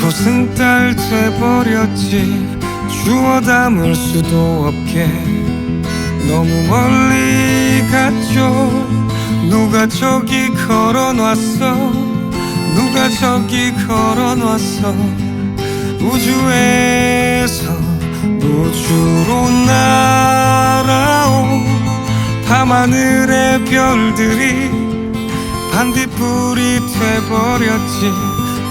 조승달 돼버렸지. 주워 담을 수도 없게. 너무 멀리 갔죠. 누가 저기 걸어놨어? 누가 저기 걸어놨어? 우주에서 우주로 날아온 밤하늘의 별들이 반딧불이 돼버렸지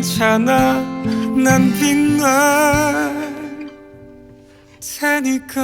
괜찮아? 난 빛날 테니까